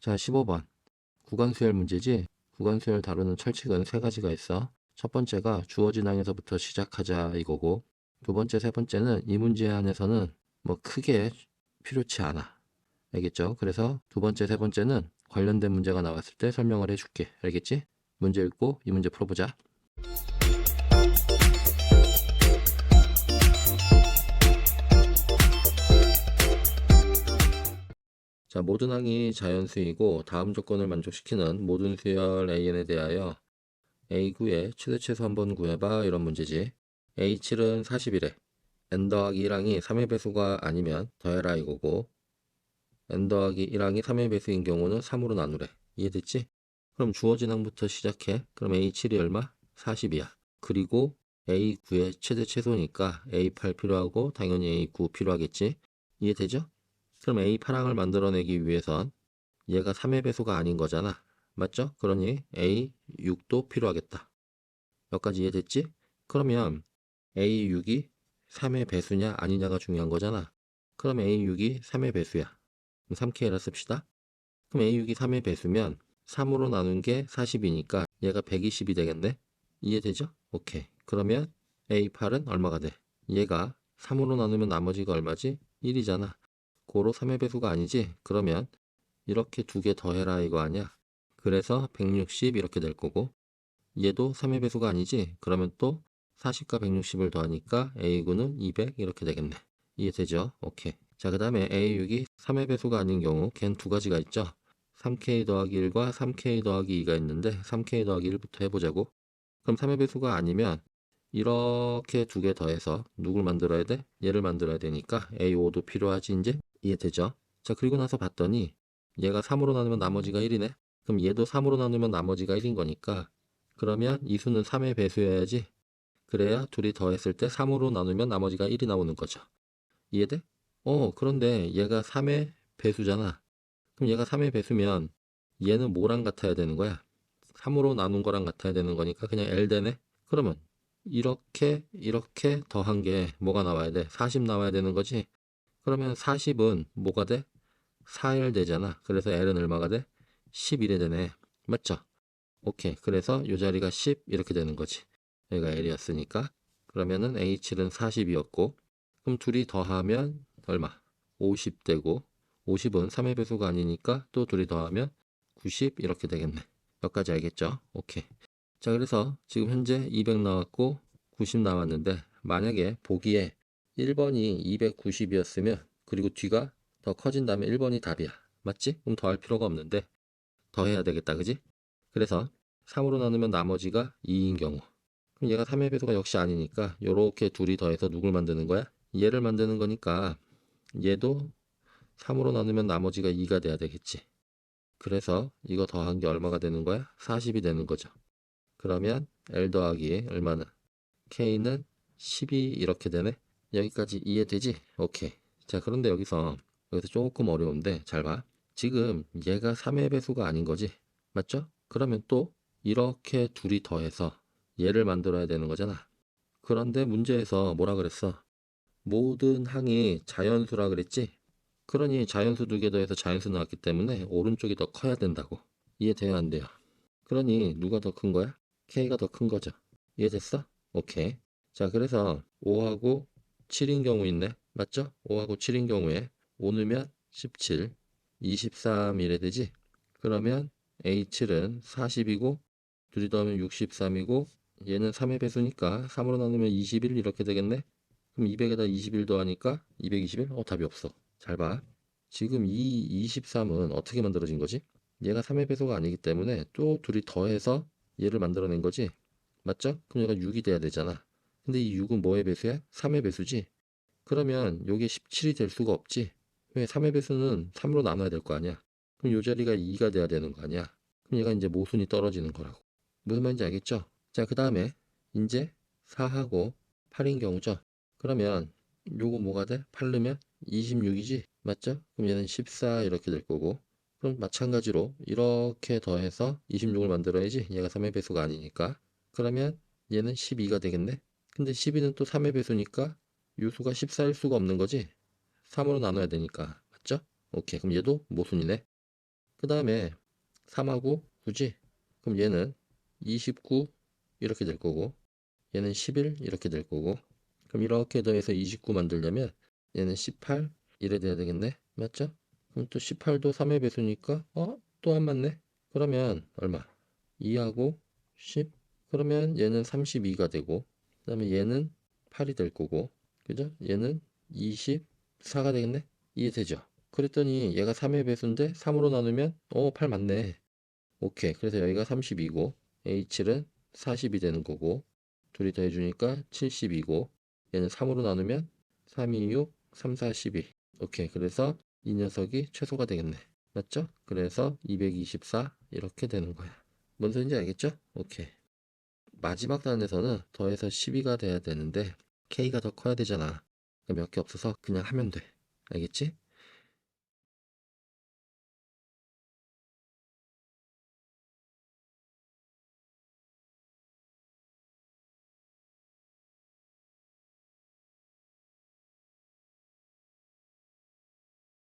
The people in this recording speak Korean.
자, 15번. 구간수열 문제지? 구간수열 다루는 철칙은 세 가지가 있어. 첫 번째가 주어진 항에서부터 시작하자 이거고, 두 번째, 세 번째는 이 문제 안에서는 뭐 크게 필요치 않아. 알겠죠? 그래서 두 번째, 세 번째는 관련된 문제가 나왔을 때 설명을 해줄게. 알겠지? 문제 읽고 이 문제 풀어보자. 자, 모든 항이 자연수이고 다음 조건을 만족시키는 모든 수열 AN에 대하여 A9의 최대 최소 한번 구해봐 이런 문제지. A7은 40이래. n 더하기 1항이 3의 배수가 아니면 더해라 이거고 n 더하기 1항이 3의 배수인 경우는 3으로 나누래. 이해됐지? 그럼 주어진 항부터 시작해. 그럼 A7이 얼마? 40이야. 그리고 A9의 최대 최소니까 A8 필요하고 당연히 A9 필요하겠지? 이해되죠? 그럼 A8항을 만들어내기 위해선 얘가 3의 배수가 아닌 거잖아. 맞죠? 그러니 A6도 필요하겠다. 여기까지 이해됐지? 그러면 A6이 3의 배수냐 아니냐가 중요한 거잖아. 그럼 A6이 3의 배수야. 3K라 씁시다. 그럼 A6이 3의 배수면 3으로 나눈 게 40이니까 얘가 120이 되겠네? 이해되죠? 오케이. 그러면 A8은 얼마가 돼? 얘가 3으로 나누면 나머지가 얼마지? 1이잖아. 고로 3의 배수가 아니지? 그러면 이렇게 두 개 더해라 이거 아니야? 그래서 160 이렇게 될 거고 얘도 3의 배수가 아니지? 그러면 또 40과 160을 더하니까 A9는 200 이렇게 되겠네. 이해되죠? 오케이. 자, 그 다음에 A6이 3의 배수가 아닌 경우 걘 두 가지가 있죠? 3K 더하기 1과 3K 더하기 2가 있는데 3K 더하기 1부터 해보자고. 그럼 3의 배수가 아니면 이렇게 두 개 더해서 누굴 만들어야 돼? 얘를 만들어야 되니까 A5도 필요하지 이제? 이해되죠? 자, 그리고 나서 봤더니 얘가 3으로 나누면 나머지가 1이네? 그럼 얘도 3으로 나누면 나머지가 1인 거니까 그러면 이 수는 3의 배수여야지. 그래야 둘이 더했을 때 3으로 나누면 나머지가 1이 나오는 거죠. 이해돼? 어, 그런데 얘가 3의 배수잖아. 그럼 얘가 3의 배수면 얘는 뭐랑 같아야 되는 거야? 3으로 나눈 거랑 같아야 되는 거니까 그냥 L 되네? 그러면 이렇게 이렇게 더한 게 뭐가 나와야 돼? 40 나와야 되는 거지? 그러면 40은 뭐가 돼? 4L 되잖아. 그래서 L은 얼마가 돼? 11이 되네. 맞죠? 오케이. 그래서 이 자리가 10 이렇게 되는 거지. 여기가 L이었으니까. 그러면은 H7은 40이었고 그럼 둘이 더하면 얼마? 50 되고 50은 3의 배수가 아니니까 또 둘이 더하면 90 이렇게 되겠네. 여기까지 알겠죠? 오케이. 자, 그래서 지금 현재 200 나왔고 90 나왔는데 만약에 보기에 1번이 290이었으면 그리고 뒤가 더 커진다면 1번이 답이야. 맞지? 그럼 더할 필요가 없는데 더 해야 되겠다. 그지? 그래서 3으로 나누면 나머지가 2인 경우 그럼 얘가 3의 배수가 역시 아니니까 요렇게 둘이 더해서 누굴 만드는 거야? 얘를 만드는 거니까 얘도 3으로 나누면 나머지가 2가 돼야 되겠지. 그래서 이거 더한 게 얼마가 되는 거야? 40이 되는 거죠. 그러면 L 더하기 얼마나? K는 12 이렇게 되네? 여기까지 이해되지? 오케이. 자, 그런데 여기서, 여기서 조금 어려운데, 잘 봐. 지금 얘가 3의 배수가 아닌 거지? 맞죠? 그러면 또 이렇게 둘이 더해서 얘를 만들어야 되는 거잖아. 그런데 문제에서 뭐라 그랬어? 모든 항이 자연수라 그랬지? 그러니 자연수 두 개 더해서 자연수 나왔기 때문에 오른쪽이 더 커야 된다고. 이해돼야 안 돼요? 그러니 누가 더 큰 거야? K가 더 큰 거죠. 이해됐어? 오케이. 자, 그래서 5하고 7인 경우 있네. 맞죠? 5하고 7인 경우에 5 넣으면 17, 23 이래 되지? 그러면 A7은 40이고 둘이 더하면 63이고 얘는 3의 배수니까 3으로 나누면 21 이렇게 되겠네? 그럼 200에다 21 더하니까 221? 어, 답이 없어. 잘 봐. 지금 이 23은 어떻게 만들어진 거지? 얘가 3의 배수가 아니기 때문에 또 둘이 더해서 얘를 만들어낸 거지? 맞죠? 그럼 얘가 6이 돼야 되잖아. 근데 이 6은 뭐의 배수야? 3의 배수지? 그러면 요게 17이 될 수가 없지? 왜 3의 배수는 3으로 나눠야 될 거 아니야? 그럼 요 자리가 2가 돼야 되는 거 아니야? 그럼 얘가 이제 모순이 떨어지는 거라고. 무슨 말인지 알겠죠? 자, 그 다음에 이제 4하고 8인 경우죠? 그러면 요거 뭐가 돼? 8 넣으면 26이지? 맞죠? 그럼 얘는 14 이렇게 될 거고 그럼 마찬가지로 이렇게 더해서 26을 만들어야지 얘가 3의 배수가 아니니까 그러면 얘는 12가 되겠네? 근데 12는 또 3의 배수니까 요수가 14일 수가 없는 거지? 3으로 나눠야 되니까 맞죠? 오케이 그럼 얘도 모순이네 그 다음에 3하고 9지? 그럼 얘는 29 이렇게 될 거고 얘는 11 이렇게 될 거고 그럼 이렇게 더해서 29 만들려면 얘는 18 이래 돼야 되겠네 맞죠? 그럼 또 18도 3의 배수니까 어? 또 안 맞네 그러면 얼마? 2하고 10 그러면 얘는 32가 되고 그 다음에 얘는 8이 될 거고 그죠? 얘는 24가 되겠네 이해되죠? 그랬더니 얘가 3의 배수인데 3으로 나누면 어 8 맞네 오케이 그래서 여기가 32고 H는 40이 되는 거고 둘이 더해주니까 70이고 얘는 3으로 나누면 3, 2, 6, 3, 4, 12 오케이 그래서 이 녀석이 최소가 되겠네 맞죠? 그래서 224 이렇게 되는 거야 뭔 소린지 알겠죠? 오케이 마지막 단에서는 더해서 12가 돼야 되는데 K가 더 커야 되잖아 몇 개 없어서 그냥 하면 돼 알겠지?